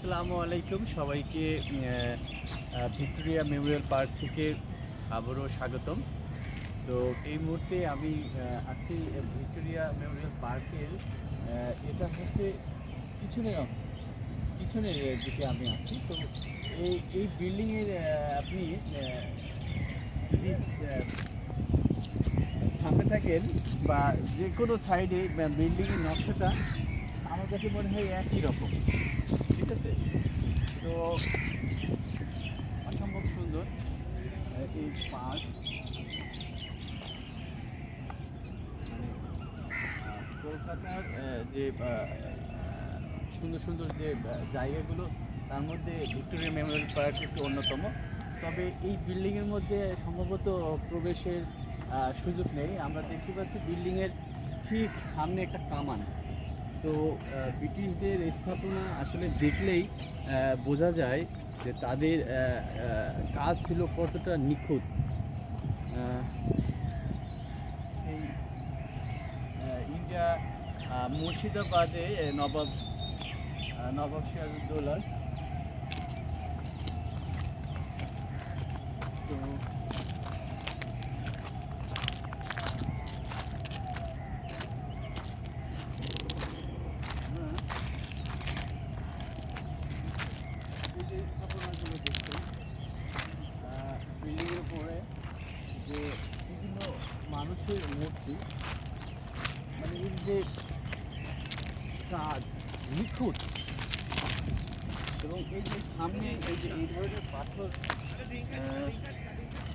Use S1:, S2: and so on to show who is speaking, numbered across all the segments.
S1: আসসালামু আলাইকুম। সবাইকে ভিক্টোরিয়া মেমোরিয়াল পার্ক থেকে আবারও স্বাগতম। তো এই মুহূর্তে আমি আছি ভিক্টোরিয়া মেমোরিয়াল পার্কের এটা হচ্ছে পিছনের পিছনের দিকে আমি আছি। তো এই এই বিল্ডিংয়ের আপনি যদি সামনে থাকেন বা যে কোনো সাইডে বিল্ডিংয়ের নকশাটা, আমার কাছে মনে হয় একই রকম। তো অসম্ভব সুন্দর। মানে কলকাতার যে সুন্দর সুন্দর যে জায়গাগুলো, তার মধ্যে ভিক্টোরিয়া মেমোরিয়াল পার্ক একটি অন্যতম। তবে এই বিল্ডিংয়ের মধ্যে সম্ভবত প্রবেশের সুযোগ নেই। আমরা দেখতে পাচ্ছি বিল্ডিংয়ের ঠিক সামনে একটা কামান। তো ব্রিটিশদের স্থাপনা আসলে দেখলেই বোঝা যায় যে তাদের কাজ ছিল কতটা নিখুঁত। এই ইন্ডিয়া মুর্শিদাবাদে নবাব নবাব সিরাজউদ্দৌলার তো আমরা এই যে স্থাপনাগুলো দেখছি বিল্ডিংয়ের উপরে যে বিভিন্ন মানুষের মূর্তি মানে এর যে কাজ নিখুঁত এবং এই যে সামনে এই যে এই ধরনের পাথর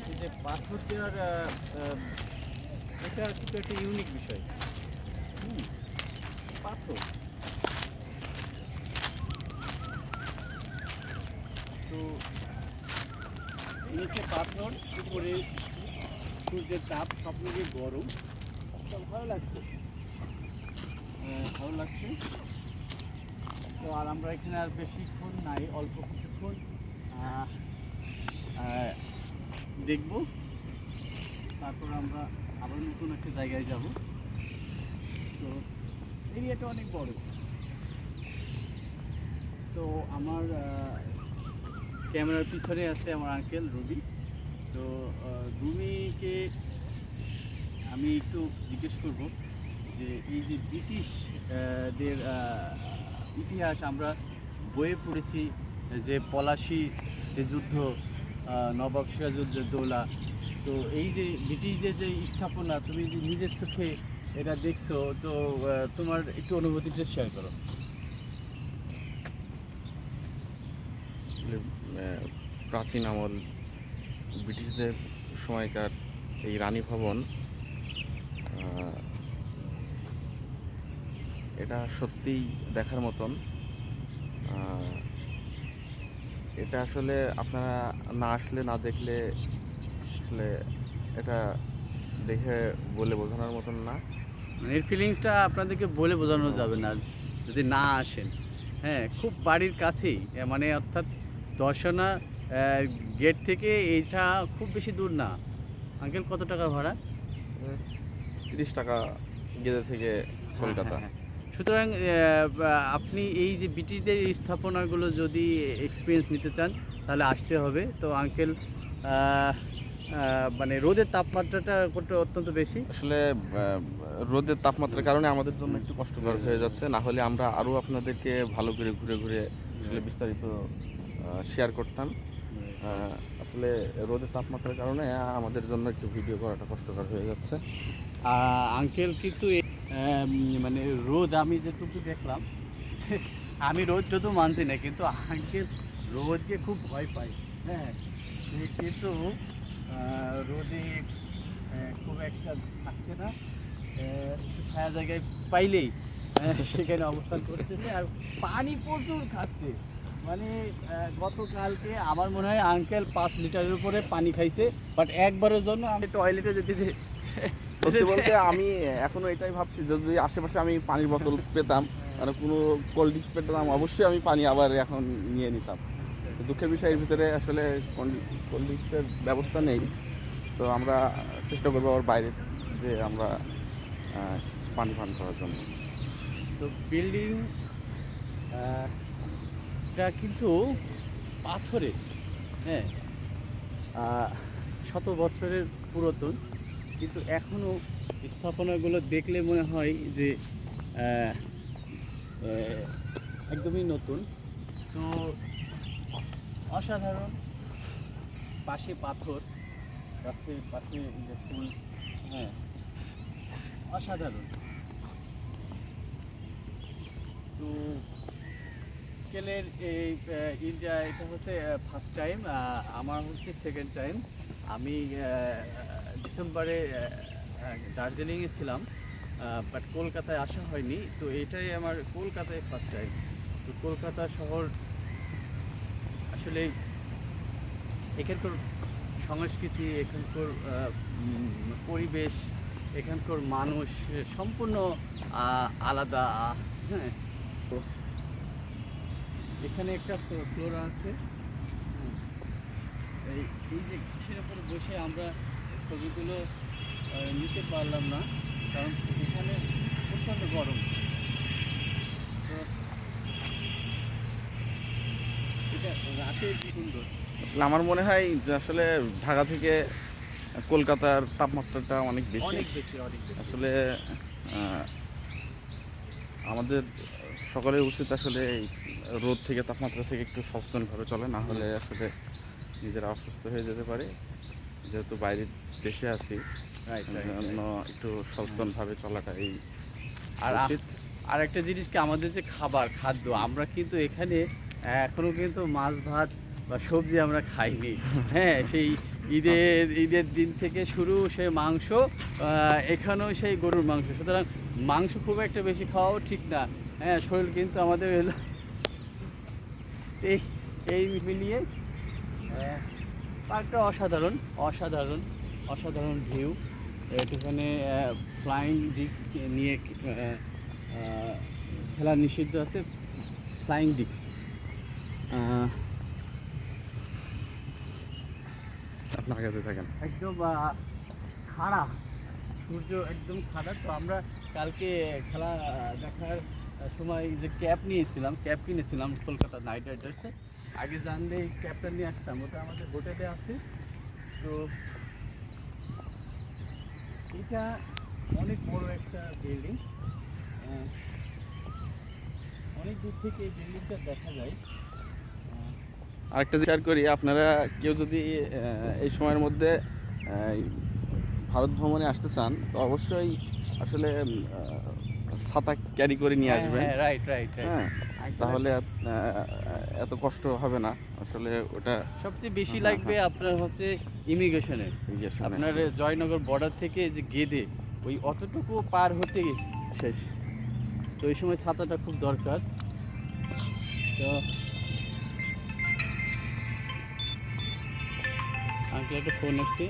S1: এই যে পাথর দেওয়ার এটা কিন্তু একটা ইউনিক বিষয়। হুম, পাথর। তো নিচে পাথর উপরে সূর্যের তাপ সব মিলিয়ে গরম ভালো লাগছে। ভালো লাগছে। তো আর আমরা এখানে আর বেশিক্ষণ নাই অল্প কিছুক্ষণ। দেখব। তারপর আমরা আবার নতুন একটা জায়গায় যাব। তো এরিয়াটা অনেক বড়। তো আমার ক্যামেরার পিছনে আছে আমার আঙ্কেল রুবি। তো রুমিকে আমি একটু জিজ্ঞেস করব যে এই যে ব্রিটিশ আহ, দের আহ, ইতিহাস, আমরা বইয়ে পড়েছি যে পলাশি, যে যুদ্ধ নবাব সিরাজউদ্দৌলা তো এই যে ব্রিটিশদের যে স্থাপনা, তুমি যে নিজের চোখে এটা দেখছ, তো তোমার একটু অনুভূতিটা শেয়ার করো।
S2: প্রাচীন আমল ব্রিটিশদের সময়কার এই রানী ভবন এটা সত্যিই দেখার মতন। এটা আসলে আপনারা না আসলে না দেখলে আসলে এটা দেখে বলে বোঝানোর মতন না।
S1: মানে এর ফিলিংসটা আপনাদেরকে বলে বোঝানো যাবে না যদি না আসেন। হ্যাঁ খুব বাড়ির কাছেই মানে অর্থাৎ দর্শনা গেট থেকে এইটা খুব বেশি দূর না। আঙ্কেল কত টাকা ভাড়া?
S2: তিরিশ টাকা গেদে থেকে কলকাতা।
S1: হ্যাঁ, হ্যাঁ, হ্যাঁ। সুতরাং আপনি এই যে ব্রিটিশদের এই স্থাপনাগুলো যদি এক্সপিরিয়েন্স নিতে চান তাহলে আসতে হবে। তো আঙ্কেল মানে রোদের তাপমাত্রাটা করতে অত্যন্ত বেশি?
S2: আসলে রোদের তাপমাত্রার কারণে আমাদের জন্য একটু কষ্টকর হয়ে যাচ্ছে। না হলে আমরা আরও আপনাদেরকে ভালো করে ঘুরে ঘুরে আসলে বিস্তারিত শেয়ার করতাম। আসলে রোদের তাপমাত্রার কারণে আমাদের জন্য একটু ভিডিও করাটা কষ্টকর হয়ে যাচ্ছে।
S1: আঙ্কেল কিন্তু মানে রোদ আমি যেটুকু দেখলাম, আমি রোদ যত মানছি না, কিন্তু আঙ্কেল রোদকে খুব ভয় পাই হ্যাঁ? কিন্তু রোদে খুব একটা থাকছে না একটু ছায়া জায়গায় পাইলেই সেখানে অবস্থান করতেছে, আর পানি প্রচুর খাচ্ছে। মানে গতকালকে আমার মনে হয় আঙ্কেল পাঁচ লিটারের উপরে পানি খাইছে বাট একবারের জন্য আমি টয়লেটে যেতে
S2: সত্যি বলতে আমি এখনও এটাই ভাবছি যদি আশেপাশে আমি পানির বোতল পেতাম মানে কোনো কোল্ড ড্রিঙ্কস পেতাম অবশ্যই আমি পানি আবার এখন নিয়ে নিতাম। দুঃখের বিষয়ের ভিতরে আসলে কোল্ড ড্রিঙ্কসের ব্যবস্থা নেই। তো আমরা চেষ্টা করব আবার বাইরে যে আমরা পানি পান করার জন্য।
S1: তো বিল্ডিং এটা কিন্তু পাথরের হ্যাঁ? শত বছরের পুরাতন। কিন্তু এখনও স্থাপনাগুলো দেখলে মনে হয় যে একদমই নতুন। তো, অসাধারণ। পাশে পাথর কাছে পাশে যে ফুল হ্যাঁ অসাধারণ। তো, কেলের এই ইন্ডিয়া, এটা হচ্ছে ফার্স্ট টাইম আমার হচ্ছে সেকেন্ড টাইম আমি ডিসেম্বরে আহ, দার্জিলিংয়ে ছিলাম বাট কলকাতায় আসা হয়নি। তো এটাই আমার কলকাতায় ফার্স্ট টাইম তো কলকাতা শহর আসলে এখানকার সংস্কৃতি এখানকার পরিবেশ এখানকার মানুষ সম্পূর্ণ আলাদা হ্যাঁ। এখানে একটা ফ্লো- ফ্লোরা আছে। এই এই যে ঘাসের উপর বসে আমরা ছবিগুলো নিতে পারলাম না কারণ এখানে প্রচণ্ড গরম।
S2: আসলে আমার মনে হয় যে আসলে ঢাকা থেকে কলকাতার তাপমাত্রাটা অনেক বেশি।
S1: অনেক বেশি অনেক
S2: আসলে আমাদের সকলের উচিত আসলে এই রোদ থেকে তাপমাত্রা থেকে একটু সচেতনভাবে চলে না হলে আসলে নিজেরা অসুস্থ হয়ে যেতে পারে। যেহেতু বাইরের দেশে আছি একটু সচেতনভাবে চলাটা এই
S1: আর আর একটা জিনিস কি আমাদের যে খাবার খাদ্য আমরা কিন্তু এখানে এখনও কিন্তু মাছ ভাত বা সবজি আমরা খাইনি। হ্যাঁ সেই ঈদের ঈদের দিন থেকে শুরু সে মাংস এখানেও সেই গরুর মাংস। সুতরাং মাংস খুব একটা বেশি খাওয়াও ঠিক না। হ্যাঁ শরীর কিন্তু আমাদের এলো। এই এই মিলিয়ে আহ, পার্কটা অসাধারণ। অসাধারণ অসাধারণ ভিউ এখানে ফ্লাইং ডিস্ক নিয়ে খেলা নিষিদ্ধ আছে। ফ্লাইং ডিস্ক
S2: আগাতে থাকেন
S1: একদম খাড়া। সূর্য একদম খাড়া। তো আমরা কালকে খেলা দেখার সময় যে ক্যাপ নিয়েছিলাম ক্যাপ কিনেছিলাম কলকাতা নাইট রাইডার্সে। আগে জানলে এই ক্যাপটা নিয়ে আসতাম, ওটা আমাদের হোটেলে আছে। তো এটা অনেক বড় একটা বিল্ডিং অনেক দূর থেকে এই বিল্ডিংটা দেখা যায়।
S2: আরেকটা শেয়ার করি, আপনারা কেউ যদি এই সময়ের মধ্যে ভারত ভ্রমণে আসতে চান, তো অবশ্যই আসলে ছাতা ক্যারি করে নিয়ে আসবেন।
S1: হ্যাঁ রাইট রাইট
S2: হ্যাঁ তাহলে এত কষ্ট হবে না। আসলে ওটা
S1: সবচেয়ে বেশি
S2: হ্যাঁ,
S1: লাগবে আপনার হচ্ছে ইমিগ্রেশনের।
S2: শুনে।
S1: আপনার জয়নগর বর্ডার থেকে যে গেদে ওই অতটুকু পার হতে শেষ। তো ওই সময় ছাতাটা খুব দরকার। তো আঙ্কেল একটা ফোন আসছে।